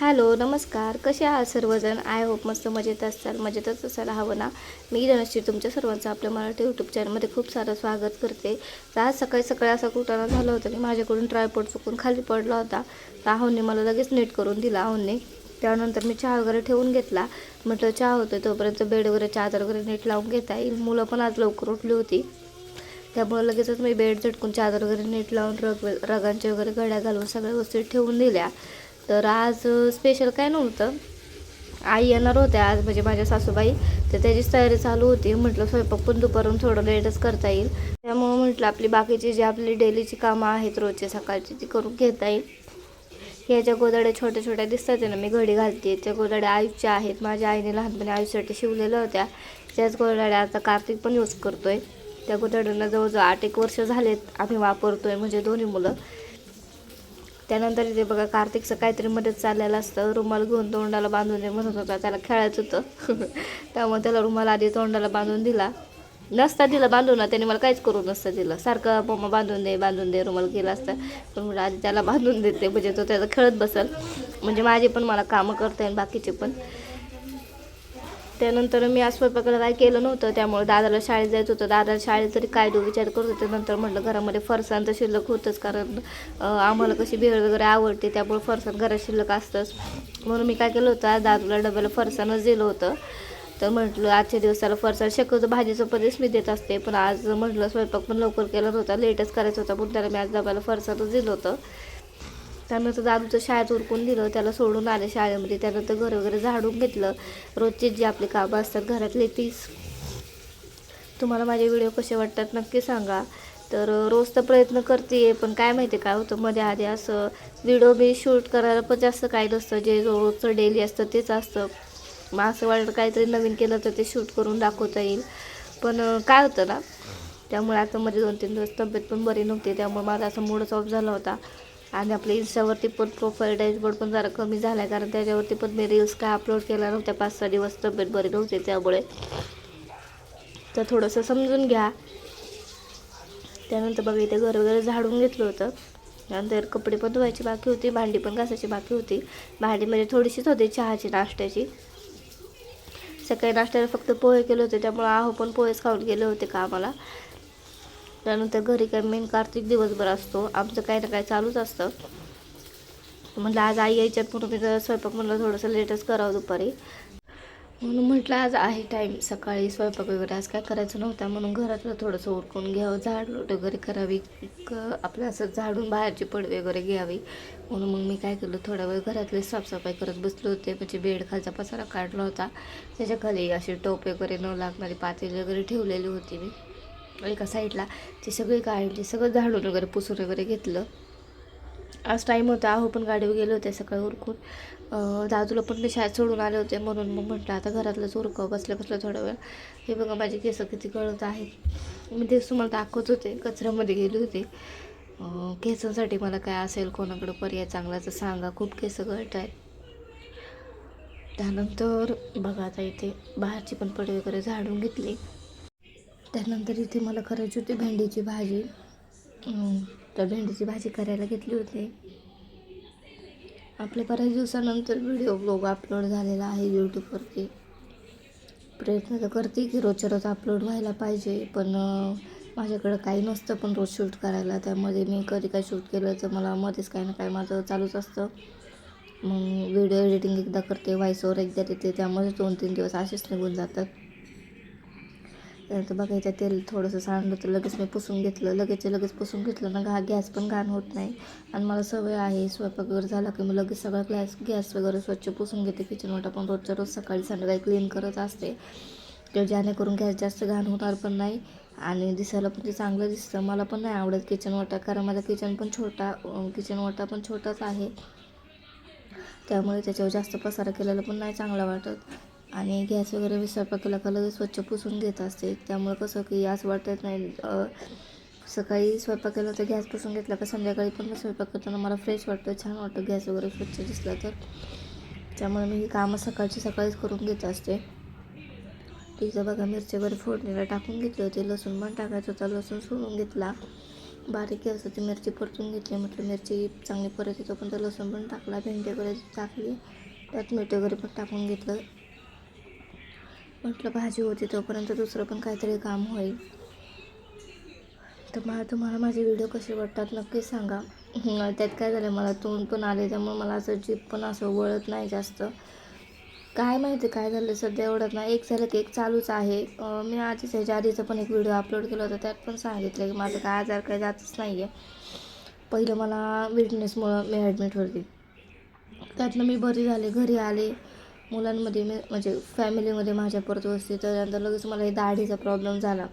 Hello नमस्कार. कसे आहात सर्वजण? आय होप मस्त मजेत असाल. मजेतच असायला हवं ना? मी धनश्री तुमच्या सर्वांचं आपल्या मराठी यूट्यूब चॅनलमध्ये खूप सारं स्वागत करते. तर आज सकाळी सकाळी असा कुटाणा झाला होता की माझ्याकडून ट्रायपोर्ट चुकून खाली पडला होता. तर आहोने मला लगेच नीट करून दिला. आहोने त्यानंतर मी चहा वगैरे ठेवून घेतला. म्हटलं चहा होतो तोपर्यंत बेड वगैरे चादर वगैरे नीट लावून घेता येईल. मुलं पण आज लवकर उठली होती. त्यामुळे लगेचच मी बेड झटकून चादर वगैरे नीट लावून रग रगांचे वगैरे गड्या घालून सगळ्या वस्तू ठेवून दिल्या. तर आज स्पेशल काय नव्हतं. आई येणार होत्या आज म्हणजे माझ्या सासूबाई. तर त्याचीच तयारी चालू होती. म्हटलं स्वयंपाक पण दुपारून थोडं लेटच करता येईल. त्यामुळं म्हटलं आपली बाकीची जी आपली डेलीची कामं आहेत रोजची सकाळची ती करून घेता येईल. ह्या ज्या गोदाड्या छोट्या छोट्या दिसतात आहे ना मी घडी घालते. त्या गोदाड्या आयुषच्या आहेत. माझ्या आईने लहानपणी आयुष्यासाठी शिवलेल्या होत्या. त्याच गोदाड्या आता कार्तिक पण यूज करतोय. त्या गोदाड्यांना जवळजवळ आठ एक वर्ष झालेत आम्ही वापरतोय म्हणजे दोन्ही मुलं. त्यानंतर इथे बघा कार्तिकचं काहीतरी मध्येच चाललेलं असतं. रुमाल घेऊन तोंडाला बांधून दे म्हणत होता. त्याला खेळायचं होतं. त्यामुळे त्याला रुमाल आधी तोंडाला बांधून दिला. नसता दिला बांधून ना त्याने मला काहीच करू नसतं दिलं. सारखं मम्मा बांधून दे बांधून दे रुमाल केला असतं. पण मला आधी त्याला बांधून देते म्हणजे तो त्याचा खेळत बसल. म्हणजे माझे पण मला कामं करता येईल बाकीचे पण. त्यानंतर मी आज स्वयंपाकाला काय केलं नव्हतं त्यामुळे दादाला शाळेत जायचं होतं. दादाला शाळेत तरी काय दो विचार करत होते नंतर म्हटलं घरामध्ये फरसाण तर शिल्लक होतंच कारण आम्हाला कशी भेळ वगैरे आवडते त्यामुळे फरसाण घरात शिल्लक असतंच. म्हणून मी काय केलं होतं आज दादूला डब्याला फरसाणच दिलं होतं. तर म्हटलं आजच्या दिवसाला फरसाण शक्यतो भाजीचं पदेच मी देत असते पण आज म्हटलं स्वयंपाक पण लवकर केला नव्हता लेटच करायचा होता पण त्याला मी आज डब्याला फरसाणच दिलं होतं. त्यानंतर दादूचं शाळेत उरकून दिलं त्याला सोडून आले शाळेमध्ये. त्यानंतर घर वगैरे झाडून घेतलं. रोजचे जे आपले कामं असतात घरातले तीच. तुम्हाला माझे व्हिडिओ कसे वाटतात नक्की सांगा. तर रोज तर प्रयत्न करते पण काय माहिती काय होतं. मध्ये आधी असं व्हिडिओ मी शूट करायला पण जास्त काय नसतं. जे रोजचं डेली असतं तेच असतं. मग असं वाटतं काहीतरी नवीन केलं तर ते शूट करून दाखवता येईल. पण काय होतं ना त्यामुळे आता मध्ये दोन तीन दिवस तब्येत पण बरी नव्हती. त्यामुळे माझा असा मूडच ऑफ झाला होता. आणि आपल्या इन्स्टावरती पण प्रोफाईल डॅशबोर्ड पण जरा कमी झाला आहे कारण त्याच्यावरती पण मी रील्स काय अपलोड केल्या नव्हत्या पाच सहा दिवस तब्येत बरी नव्हती त्यामुळे. तर थोडंसं समजून घ्या. त्यानंतर बघा इथे घर वगैरे झाडून घेतलं होतं. नंतर कपडे पण धुवायची बाकी होती भांडी पण घासायची बाकी होती. भांडी म्हणजे थोडीशीच होती चहाची नाश्त्याची. सकाळी नाश्त्याला फक्त पोहे केले होते त्यामुळे आहो पण पोहेच खाऊन गेले होते कामाला. त्यानंतर घरी काय मेन कार्तिक दिवसभर असतो. आमचं काही ना काही चालूच असतं. म्हटलं आज आई यायच्यात म्हणून मी स्वयंपाक म्हणलं थोडंसं लेटच करावं दुपारी. म्हणून म्हटलं आज आहे टाईम सकाळी स्वयंपाक वगैरे आज काय करायचं नव्हता. म्हणून घरातलं थोडंसं उरकून घ्यावं. झाड लोट वगैरे करावी. क आपलं असं झाडून बाहेरची पडवे वगैरे घ्यावी. म्हणून मग मी काय केलं थोडा वेळ घरातली साफसफाई करत बसले होते. म्हणजे बेड खालचा पसारा काढला होता. त्याच्याखाली टोप वगैरे न लागणारी पातेली वगैरे ठेवलेली होती मी. एका साईडला ती सगळी काढली सगळं झाडून वगैरे पुसून वगैरे घेतलं. आज टाईम होता अहो पण गाडीवर गेले होते सकाळी उरकून. दादूला पण मी शाळेत सोडून आले होते म्हणून मग म्हटलं आता घरातलंच उरकं बसल्या बसलं थोडा वेळ. हे बघा माझे केस किती गळत आहेत. मी तेच तुम्हाला दाखवत होते कचऱ्यामध्ये गेले होते. केसांसाठी मला काय असेल कोणाकडं पर्याय चांगला तर सांगा खूप केस गळत आहेत. त्यानंतर बघा आता इथे बाहेरची पण पडे वगैरे झाडून घेतली. त्यानंतर इथे मला करायची होती भेंडीची भाजी. तर भेंडीची भाजी करायला घेतली होती. आपल्या बऱ्याच दिवसानंतर व्हिडिओ ब्लॉग अपलोड झालेला आहे यूट्यूबवरती प्रयत्न तर करते की रोजच्या रोज अपलोड व्हायला पाहिजे पण माझ्याकडं काही नसतं पण रोज शूट करायला. त्यामध्ये मी कधी काय शूट केलं तर मला मध्येच काही ना काही माझं चालूच असतं. मग व्हिडिओ एडिटिंग एकदा करते व्हॉइस ओवर एकदा देते त्यामध्ये दोन तीन दिवस असेच निघून जातात. त्यानंतर बघा इथं तेल थोडंसं सांडलं तर लगेच मी पुसून घेतलं. लगेच लगेच पुसून घेतलं ना घा गॅस पण घाण होत नाही. आणि मला सवय आहे स्वयंपाक वगैरे झाला की मी लगेच सगळा गॅस गॅस वगैरे स्वच्छ पुसून घेते किचन वाटा पण रोजच्या रोज सकाळी संध्याकाळी क्लीन करत असते. तर जेणेकरून गॅस जास्त घाण होणार पण नाही. आणि दिसायला पण ते चांगलं दिसतं. मला पण नाही आवडत किचन वाटा कारण माझा किचन पण छोटा किचन वाटा पण छोटाच आहे. त्यामुळे त्याच्यावर जास्त पसारा केलेला पण नाही चांगला वाटत. आणि गॅस वगैरे मी स्वयंपाक केला का लगेच स्वच्छ पुसून घेत असते. त्यामुळे कसं की असं वाटत नाही सकाळी स्वयंपाक केला तर गॅस पुसून घेतला का संध्याकाळी पण स्वयंपाक करताना मला फ्रेश वाटतं छान वाटतं गॅस वगैरे स्वच्छ दिसला तर. त्यामुळे मी ही कामं सकाळची सकाळीच करून घेत असते. तिथं बघा मिरची वगैरे फोडणीला टाकून घेतली होती लसूण पण टाकायचं होता लसूण सोडून घेतला. बारीक असं ती मिरची परतून घेतली म्हटलं मिरची चांगली परत येतो पण तर लसूण पण टाकला भेंडी वगैरे टाकली. त्यात मीठ वगैरे पण टाकून घेतलं. म्हटलं भाजी होती तोपर्यंत दुसरं पण काहीतरी काम होईल. तर मला तुम्हाला माझे व्हिडिओ कसे वाटतात नक्की सांगा. त्यात काय झालं मला तोंड पण आले त्यामुळे मला असं जीप पण असं वळत नाही जास्त. काय माहिती काय झालं सध्या एवढं ना एक झालं की एक चालूच आहे. मी आधीच ह्याच्या आधीचा पण एक व्हिडिओ अपलोड केला होता त्यात पण सांगितलं की माझं काय आजार काय जातच नाही आहे पहिलं मला विटनेसमुळं मी ॲडमिट होती. त्यातनं मी बरी झाले घरी आले. मुलांमध्ये मी म्हणजे फॅमिलीमध्ये माझ्या परत बसते त्यानंतर लगेच मला हे दाढीचा प्रॉब्लेम झाला.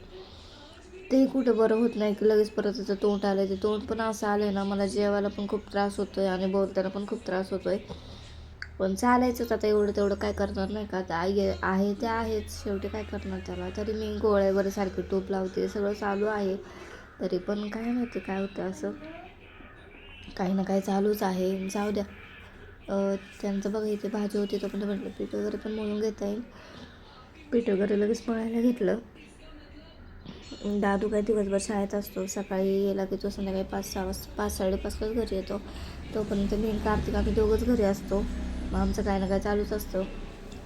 तेही कुठं बरं होत नाही की लगेच परत त्याचं तोंड आलं ते तोंड पण असं आलं आहे ना मला जेवायला पण खूप त्रास होतो आहे आणि बोलताना पण खूप त्रास होतो आहे पण चालायचंच आता एवढं तेवढं काय करणार नाही का? आता आई आहे ते आहेच. शेवटी काय करणार त्याला? तरी मी गोळ्या वगैरे सारखी टोप लावते. सगळं चालू आहे. तरी पण काय माहिती काय होतं असं. काही ना काही चालूच आहे. जाऊ द्या. त्यांचं बघा इथे भाजी होती तो पण म्हटलं पीठ वगैरे पण मळून घेता येईल. पीठ वगैरे लगेच मळायला घेतलं. दादू काय दिवसभर शाळेत असतो सकाळी गेला की तो संध्याकाळी पाच सहा वाजता पाच साडेपाचलाच घरी येतो. तोपर्यंत मी कार्तिक आम्ही दोघंच घरी असतो. मग आमचं काय ना काय चालूच असतं.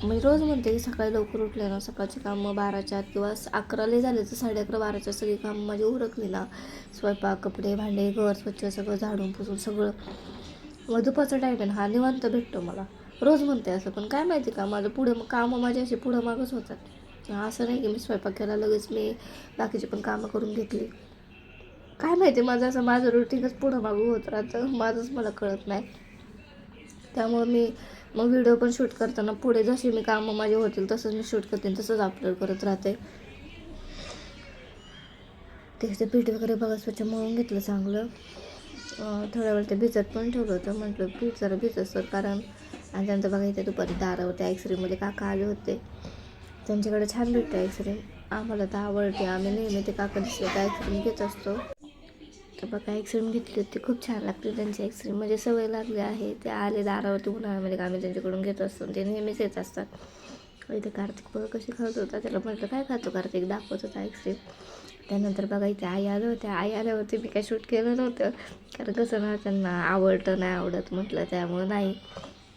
मी रोज म्हणते की सकाळी लवकर उठले ना सकाळची कामं बाराच्या आत किंवा अकराला झाले तर साडे अकरा बाराच्या सगळी कामं माझी उरकली ना. स्वयंपाक कपडे भांडे घर स्वच्छ सगळं झाडून पुसून सगळं. मग दुपारचा हा निवांत भेटतो मला. रोज म्हणते असं पण काय माहिती का माझं पुढे मग कामं माझ्या अशी पुढं मागच होतात. असं नाही की मी स्वयंपाक केला लगेच मी बाकीची पण कामं करून घेतली. काय माहिती माझं असं माझं रुटीनच पुढं मागं होत राहतं. माझंच मला कळत नाही. त्यामुळं मी मग व्हिडिओ पण शूट करताना पुढे जशी मी कामं माझे होतील तसंच मी शूट करते तसंच अपलोड करत राहते. ते पीठ वगैरे बघा स्वच्छ मळून घेतलं चांगलं. थोड्या वेळ ते भिजत पण ठेवलं होतं. म्हटलं पीठ जरा भिजत सर कारण आणि त्यानंतर बघा इथे दुपारी दारावर त्या एक्सरेमध्ये काका आले होते. त्यांच्याकडे छान भेटतं एक्सरे आम्हाला तर आवडते. आम्ही नेहमी ते काका दिसले तर आईस्क्रीम घेत असतो. तर बघा आईस्क्रीम घेतली होती. खूप छान लागते त्यांची आईस्क्रीम म्हणजे सवय लागली आहे. ते आले दारावरती उन्हाळ्यामध्ये आम्ही त्यांच्याकडून घेत असतो. ते नेहमीच येत असतात. इथे कार्तिक बघ कशी खात होता. त्याला म्हटलं काय खातो कार्तिक? दाखवत होता आईस्क्रीम त्यानंतर बघा इथे आई आलं होत्या. आई आल्यावरती मी काय शूट केलं नव्हतं. कारण कसं ना त्यांना आवडतं नाही आवडत म्हटलं त्यामुळं नाही.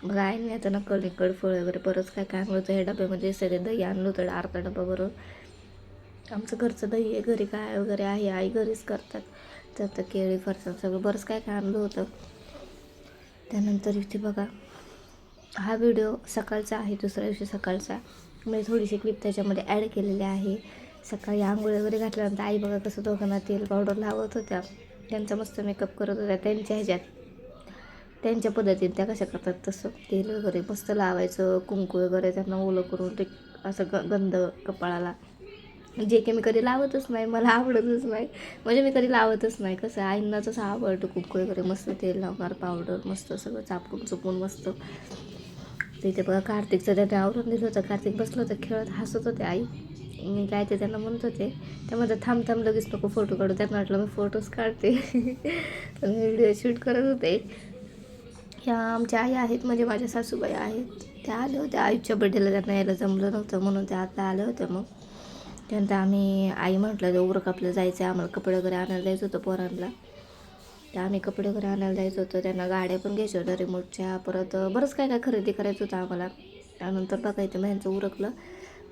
बघा नाही आता नकल निकड फळ वगैरे परत काय काय आणलं होतं ह्या डब्यामध्ये म्हणजे सगळे दही आणलं होतं अर्धा डबा बरोबर आमचं घरचं दही आहे घरी काय वगैरे आहे आई घरीच करतात. तर केळी फरसाण सगळं बरंच काय काय आणलं होतं. त्यानंतर इथे बघा हा व्हिडिओ सकाळचा आहे दुसऱ्या दिवशी सकाळचा. मी थोडीशी क्लिप त्याच्यामध्ये ॲड केलेली आहे. सकाळी आंघोळ वगैरे घातल्यानंतर आई बघा कसं दोघांना तेल पावडर लावत होत्या. त्यांचा मस्त मेकअप करत होत्या त्यांच्या ह्याच्यात. त्यांच्या पद्धतीने त्या कशा करतात तसं तेल वगैरे मस्त लावायचं कुंकू वगैरे त्यांना ओलं करून ते असं ग गंध कपाळाला. जे की मी कधी लावतच नाही मला आवडतच नाही. म्हणजे मी कधी लावतच नाही. कसं आईंना तसं आवडतं कुंकू वगैरे मस्त तेल लावणार पावडर मस्त सगळं चापून चुपून मस्त. तिथे बघा कार्तिकचं त्याने आवरून दिलं होतं. कार्तिक बसलं होतं खेळत हसत होते आई. मी काय ते त्यांना म्हणत होते त्यामध्ये थांब थांब लगेच नको फोटो काढू. त्यांना वाटलं मी फोटोज काढते. पण व्हिडिओ शूट करत होते. ह्या आमच्या आई आहेत म्हणजे माझ्या सासूबाई आहेत. त्या आल्या होत्या. आईच्या बड्डेला त्यांना यायला जमलं नव्हतं म्हणून त्या आता आल्या होत्या मग. त्यानंतर आम्ही आई म्हटलं ते उरक आपलं जायचं. आहे आम्हाला कपडे वगैरे आणायला जायचं होतं पोरांना. तर आम्ही कपडे वगैरे आणायला जायचं होतं. त्यांना गाड्या पण घ्यायच्या होत्या रिमोटच्या परत बरंच काय काय खरेदी करायचं होतं आम्हाला. त्यानंतर बघायचं मग ह्यांचं उरकलं.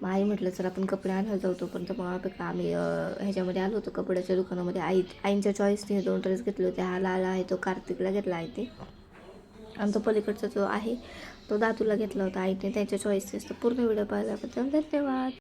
मग आई म्हटलं चला आपण कपडे आणायला जाऊ तोपर्यंत मग आपण आम्ही ह्याच्यामध्ये आलो होतो कपड्याच्या दुकानामध्ये. आई आईंच्या चॉईसने दोन ड्रेस घेतले होते. हा लाल आहे तो कार्तिकला घेतला आहे ते. आणि तो पलीकडचा जो आहे तो दातूला घेतला होता. आईने त्यांच्या चॉईसने तर पूर्ण व्हिडिओ पाहिल्याबद्दल धन्यवाद.